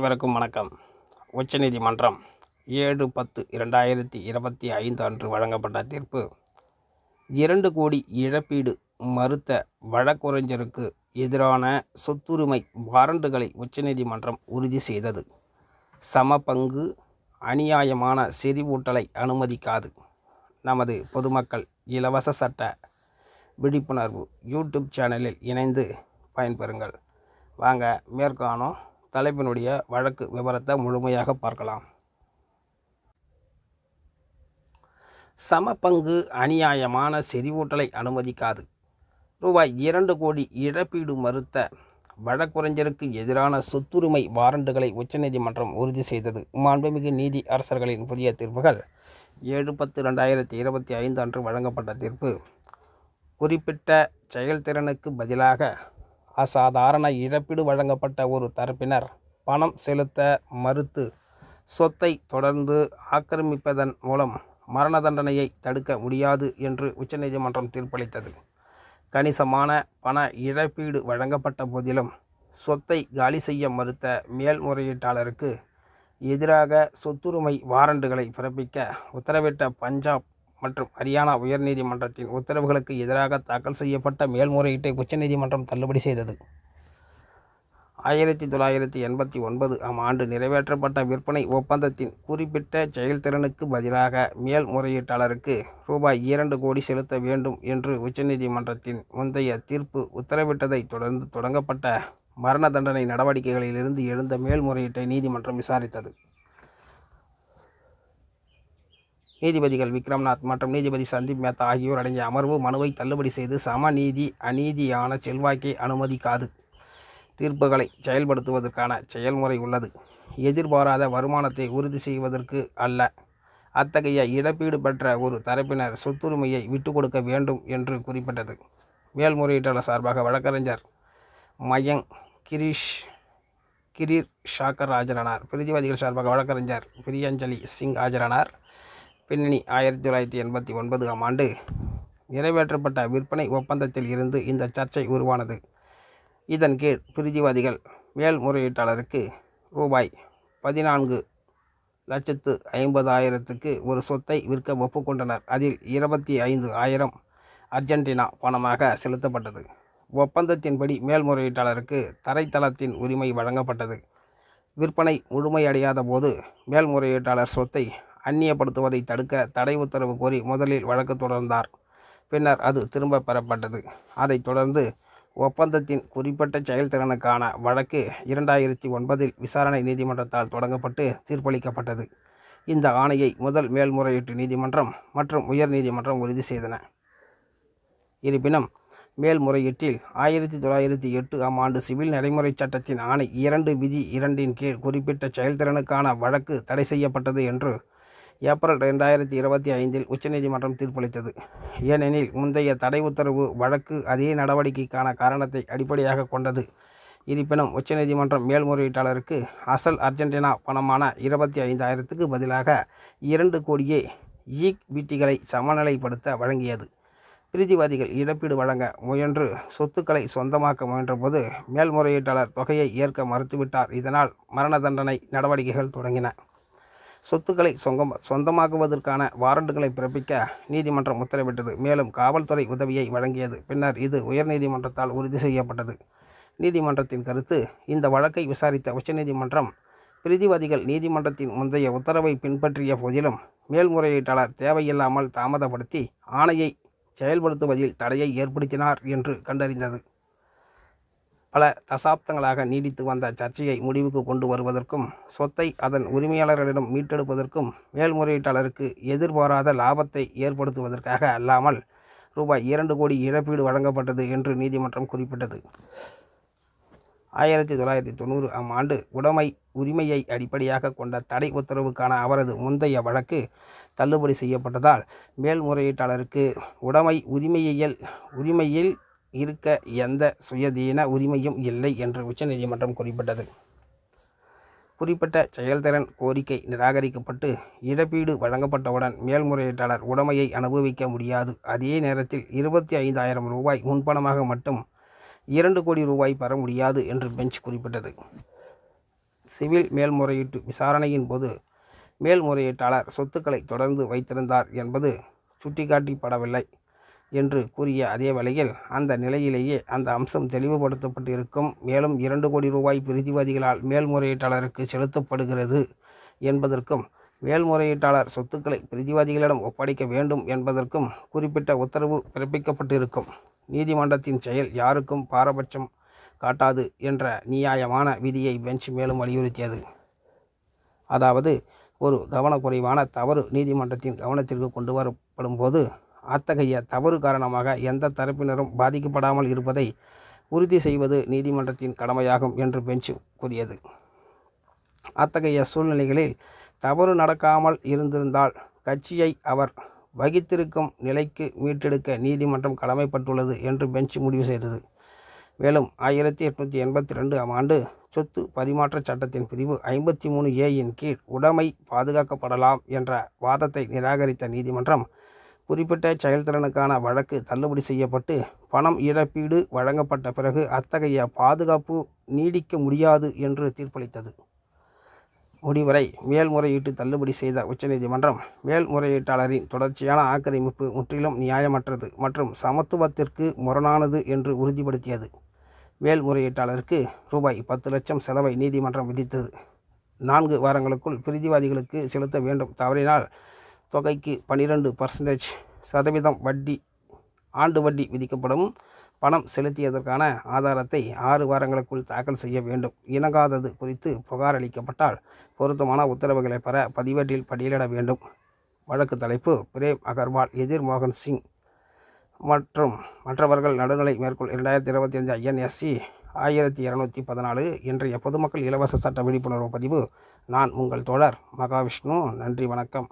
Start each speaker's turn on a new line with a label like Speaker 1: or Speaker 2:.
Speaker 1: அனைவருக்கும் வணக்கம். உச்சநீதிமன்றம் ஏழு பத்து இரண்டாயிரத்தி இருபத்தி ஐந்து அன்று வழங்கப்பட்ட தீர்ப்பு. இரண்டு கோடி இழப்பீடு மறுத்த வழக்குரைஞருக்கு எதிரான சொத்துரிமை வாரண்டுகளை உச்சநீதிமன்றம் உறுதி செய்தது. சம பங்கு அநியாயமான செறிவூட்டலை அனுமதிக்காது. நமது பொதுமக்கள் இலவச சட்ட விழிப்புணர்வு யூடியூப் சேனலில் இணைந்து பயன்பெறுங்கள். வாங்க மேற்காணும். தலைப்பினுடைய வழக்கு விவரத்தை முழுமையாக பார்க்கலாம். சம பங்கு அநியாயமான செறிவூட்டலை அனுமதிக்காது. ரூபாய் இரண்டு கோடி இழப்பீடு மறுத்த வழக்குரைஞருக்கு எதிரான சொத்துரிமை வாரண்டுகளை உச்சநீதிமன்றம் உறுதி செய்தது. மாண்புமிகு நீதி அரசர்களின் புதிய தீர்ப்புகள் ஏழு பத்து ரெண்டாயிரத்தி இருபத்தி ஐந்து அன்று வழங்கப்பட்ட தீர்ப்பு. குறிப்பிட்ட செயல்திறனுக்கு பதிலாக அசாதாரண இழப்பீடு வழங்கப்பட்ட ஒரு தரப்பினர் பணம் செலுத்த மறுத்து சொத்தை தொடர்ந்து ஆக்கிரமிப்பதன் மூலம் மரண தண்டனையை தடுக்க முடியாது என்று உச்சநீதிமன்றம் தீர்ப்பளித்தது. கணிசமான பண இழப்பீடு வழங்கப்பட்ட போதிலும் சொத்தை காலி செய்ய மறுத்த மேல்முறையீட்டாளருக்கு எதிராக சொத்துரிமை வாரண்டுகளை பிறப்பிக்க உத்தரவிட்ட பஞ்சாப் மற்றும் ஹரியானா உயர்நீதிமன்றத்தின் உத்தரவுகளுக்கு எதிராக தாக்கல் செய்யப்பட்ட மேல்முறையீட்டை உச்சநீதிமன்றம் தள்ளுபடி செய்தது. ஆயிரத்தி தொள்ளாயிரத்தி எண்பத்தி ஒன்பது ஆம் ஆண்டு நிறைவேற்றப்பட்ட விற்பனை ஒப்பந்தத்தின் குறிப்பிட்ட செயல்திறனுக்கு பதிலாக மேல்முறையீட்டாளருக்கு ரூபாய் இரண்டு கோடி செலுத்த வேண்டும் என்று உச்சநீதிமன்றத்தின் முந்தைய தீர்ப்பு உத்தரவிட்டதைத் தொடர்ந்து தொடங்கப்பட்ட மரண தண்டனை நடவடிக்கைகளிலிருந்து எழுந்த மேல்முறையீட்டை நீதிமன்றம் விசாரித்தது. நீதிபதிகள் விக்ரம்நாத் மற்றும் நீதிபதி சந்தீப் மேத்தா ஆகியோர் அடங்கிய அமர்வு மனுவை தள்ளுபடி செய்து சமநீதி அநீதியான செல்வாக்கை அனுமதிக்காது. தீர்ப்புகளை செயல்படுத்துவதற்கான செயல்முறை உள்ளது. எதிர்பாராத வருமானத்தை உறுதி செய்வதற்கு அல்ல. அத்தகைய இழப்பீடு பெற்ற ஒரு தரப்பினர் சொத்துரிமையை விட்டு கொடுக்க வேண்டும் என்று குறிப்பிட்டது. மேல்முறையீட்டாளர் சார்பாக வழக்கறிஞர் மயங் கிரீஷ் கிரீர் ஷாக்கர் ஆஜரானார். பிரதிவாதிகள் சார்பாக வழக்கறிஞர் பிரியஞ்சலி சிங் ஆஜரானார். பின்னணி ஆயிரத்தி தொள்ளாயிரத்தி எண்பத்தி ஒன்பதாம் ஆண்டு நிறைவேற்றப்பட்ட விற்பனை ஒப்பந்தத்தில் இருந்து இந்த சர்ச்சை உருவானது. இதன் கீழ் பிரிதிவாதிகள் மேல்முறையீட்டாளருக்கு ரூபாய் பதினான்கு லட்சத்து ஐம்பதாயிரத்துக்கு ஒரு சொத்தை விற்க ஒப்புக்கொண்டனர். அதில் இருபத்தி ஐந்து ஆயிரம் அர்ஜென்டினா பணமாக செலுத்தப்பட்டது. ஒப்பந்தத்தின்படி மேல்முறையீட்டாளருக்கு தரைத்தளத்தின் உரிமை வழங்கப்பட்டது. விற்பனை முழுமையடையாத போது மேல்முறையீட்டாளர் சொத்தை அந்நியப்படுத்துவதை தடுக்க தடை உத்தரவு கோரி முதலில் வழக்கு தொடர்ந்தார். பின்னர் அது திரும்ப பெறப்பட்டது. அதைத் தொடர்ந்து ஒப்பந்தத்தின் குறிப்பிட்ட செயல்திறனுக்கான வழக்கு இரண்டாயிரத்தி ஒன்பதில் விசாரணை நீதிமன்றத்தால் தொடங்கப்பட்டு தீர்ப்பளிக்கப்பட்டது. இந்த ஆணையை முதல் மேல்முறையீட்டு நீதிமன்றம் மற்றும் உயர் நீதிமன்றம் உறுதி செய்தன. இருப்பினும் மேல்முறையீட்டில் ஆயிரத்தி தொள்ளாயிரத்தி எட்டு ஆம் ஆண்டு சிவில் நடைமுறை சட்டத்தின் ஆணை இரண்டு விதி இரண்டின் கீழ் குறிப்பிட்ட செயல்திறனுக்கான வழக்கு தடை செய்யப்பட்டது என்று ஏப்ரல் ரெண்டாயிரத்தி இருபத்தி ஐந்தில் உச்சநீதிமன்றம் தீர்ப்பளித்தது. ஏனெனில் முந்தைய தடை உத்தரவு வழக்கு அதே நடவடிக்கைக்கான காரணத்தை அடிப்படையாக கொண்டது. இருப்பினும் உச்சநீதிமன்றம் மேல்முறையீட்டாளருக்கு அசல் அர்ஜென்டினா பணமான இருபத்தி ஐந்தாயிரத்துக்கு பதிலாக இரண்டு கோடியே ஈக் வீட்டிகளை சமநிலைப்படுத்த வழங்கியது. பிரீதிவாதிகள் இழப்பீடு வழங்க முயன்று சொத்துக்களை சொந்தமாக்க முயன்றபோது மேல்முறையீட்டாளர் தொகையை ஏற்க மறுத்துவிட்டார். இதனால் மரண தண்டனை நடவடிக்கைகள் தொடங்கின. சொத்துக்களை சொந்தம் சொந்தமாக்குவதற்கான வாரண்டுகளை பிறப்பிக்க நீதிமன்றம் உத்தரவிட்டது. மேலும் காவல்துறை உதவியை வழங்கியது. பின்னர் இது உயர்நீதிமன்றத்தால் உறுதி செய்யப்பட்டது. நீதிமன்றத்தின் கருத்து இந்த வழக்கை விசாரித்த உச்சநீதிமன்றம் பிரதிவாதிகள் நீதிமன்றத்தின் முந்தைய உத்தரவை பின்பற்றிய போதிலும் மேல்முறையீட்டாளர் தேவையில்லாமல் தாமதப்படுத்தி ஆணையை செயல்படுத்துவதில் தடையை ஏற்படுத்தினார் என்று கண்டறிந்தது. பல தசாப்தங்களாக நீடித்து வந்த சர்ச்சையை முடிவுக்கு கொண்டு வருவதற்கும் சொத்தை அதன் உரிமையாளர்களிடம் மீட்டெடுப்பதற்கும் மேல்முறையீட்டாளருக்கு எதிர்பாராத லாபத்தை ஏற்படுத்துவதற்காக அல்லாமல் ரூபாய் இரண்டு கோடி இழப்பீடு வழங்கப்பட்டது என்று நீதிமன்றம் குறிப்பிட்டது. ஆயிரத்தி தொள்ளாயிரத்தி தொண்ணூறு ஆம் ஆண்டு உடைமை உரிமையை அடிப்படையாக கொண்ட தடை உத்தரவுக்கான அவரது முந்தைய வழக்கு தள்ளுபடி செய்யப்பட்டதால் மேல்முறையீட்டாளருக்கு உடைமை உரிமையியல் உரிமையில் இருக்க எந்த சுயதீன உரிமையும் இல்லை என்று உச்சநீதிமன்றம் குறிப்பிட்டது. குறிப்பிட்ட செயல்திறன் கோரிக்கை நிராகரிக்கப்பட்டு இழப்பீடு வழங்கப்பட்டவுடன் மேல்முறையீட்டாளர் உடமையை அனுபவிக்க முடியாது. அதே நேரத்தில் இருபத்தி ஐந்தாயிரம் ரூபாய் முன்பணமாக மட்டும் இரண்டு கோடி ரூபாய் பெற முடியாது என்று பெஞ்ச் குறிப்பிட்டது. சிவில் மேல்முறையீட்டு விசாரணையின் போது மேல்முறையீட்டாளர் சொத்துக்களை தொடர்ந்து வைத்திருந்தார் என்பது சுட்டிக்காட்டிப்படவில்லை. என்று கூறிய அதே வேளையில் அந்த நிலையிலேயே அந்த அம்சம் தெளிவுபடுத்தப்பட்டிருக்கும். மேலும் இரண்டு கோடி ரூபாய் பிரதிவாதிகளால் மேல்முறையீட்டாளருக்கு செலுத்தப்படுகிறது என்பதற்கும் மேல்முறையீட்டாளர் சொத்துக்களை பிரதிவாதிகளிடம் ஒப்படைக்க வேண்டும் என்பதற்கும் குறிப்பிட்ட உத்தரவு பிறப்பிக்கப்பட்டிருக்கும். நீதிமன்றத்தின் செயல் யாருக்கும் பாரபட்சம் காட்டாது என்ற நியாயமான விதியை பெஞ்ச் மேலும் வலியுறுத்தியது. அதாவது ஒரு கவனக்குறைவான தவறு நீதிமன்றத்தின் கவனத்திற்கு கொண்டு வரப்படும் போது அத்தகைய தவறு காரணமாக எந்த தரப்பினரும் பாதிக்கப்படாமல் இருப்பதை உறுதி செய்வது நீதிமன்றத்தின் கடமையாகும் என்று பெஞ்ச் கூறியது. அத்தகைய சூழ்நிலைகளில் தவறு நடக்காமல் இருந்திருந்தால் கட்சியை அவர் வகித்திருக்கும் நிலைக்கு மீட்டெடுக்க நீதிமன்றம் கடமைப்பட்டுள்ளது என்று பெஞ்ச் முடிவு செய்தது. மேலும் ஆயிரத்தி எட்நூற்றி எண்பத்தி ரெண்டு ஆம் ஆண்டு சொத்து பரிமாற்ற சட்டத்தின் பிரிவு ஐம்பத்தி மூணு ஏயின் கீழ் உடைமை பாதுகாக்கப்படலாம் என்ற வாதத்தை நிராகரித்த நீதிமன்றம் குறிப்பிட்ட செயல்திறனுக்கான வழக்கு தள்ளுபடி செய்யப்பட்டு பணம் இழப்பீடு வழங்கப்பட்ட பிறகு அத்தகைய பாதுகாப்பு நீடிக்க முடியாது என்று தீர்ப்பளித்தது. முடிவரை மேல்முறையீட்டு தள்ளுபடி செய்த உச்சநீதிமன்றம் மேல்முறையீட்டாளரின் தொடர்ச்சியான ஆக்கிரமிப்பு முற்றிலும் நியாயமற்றது மற்றும் சமத்துவத்திற்கு முரணானது என்று உறுதிப்படுத்தியது. மேல்முறையீட்டாளருக்கு ரூபாய் பத்து லட்சம் செலவை நீதிமன்றம் விதித்தது. நான்கு வாரங்களுக்குள் பிரிதிவாதிகளுக்கு செலுத்த வேண்டும் தவறினால் தொகைக்கு பன்னிரெண்டு பர்சன்டேஜ் சதவீதம் வட்டி ஆண்டு வட்டி விதிக்கப்படும். பணம் செலுத்தியதற்கான ஆதாரத்தை ஆறு வாரங்களுக்குள் தாக்கல் செய்ய வேண்டும். இணங்காதது குறித்து புகார் அளிக்கப்பட்டால் பொருத்தமான உத்தரவுகளை பெற பதிவேட்டில் பட்டியலிட வேண்டும். வழக்கு தலைப்பு பிரேம் அகர்வால் எதிர் மோகன் சிங் மற்றும் மற்றவர்கள் நடுநிலை மேற்கொள் இரண்டாயிரத்தி இருபத்தி அஞ்சு ஐஎன்எஸ்சி ஆயிரத்தி இரநூத்தி பதினாலு இன்றைய பொதுமக்கள் இலவச சட்ட விழிப்புணர்வு பதிவு. நான் உங்கள் தோழர் மகாவிஷ்ணு. நன்றி வணக்கம்.